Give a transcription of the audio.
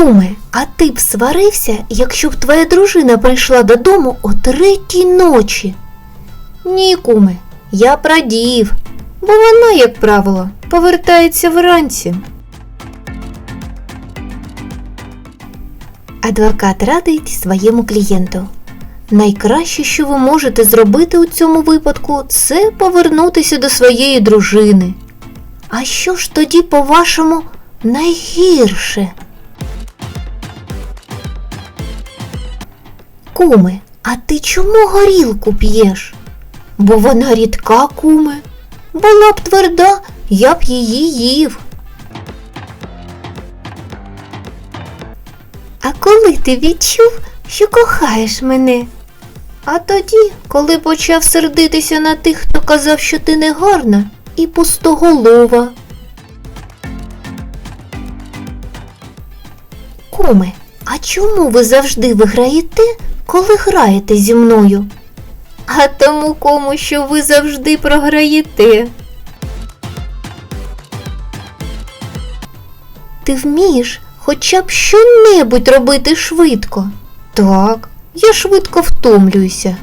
Куме, а ти б сварився, якщо б твоя дружина прийшла додому о третій ночі? Ні, куме, я прадів, бо вона, як правило, повертається вранці. Адвокат радить своєму клієнту. Найкраще, що ви можете зробити у цьому випадку, це повернутися до своєї дружини. А що ж тоді, по-вашому, найгірше? Куме, а ти чому горілку п'єш? Бо вона рідка, куме. Була б тверда, я б її їв. А коли ти відчув, що кохаєш мене? А тоді, коли почав сердитися на тих, хто казав, що ти не гарна і пустоголова. Куме, а чому ви завжди виграєте, коли граєте зі мною? А тому кому, що ви завжди програєте. Ти вмієш хоча б щонебудь робити швидко. Так, я швидко втомлююся.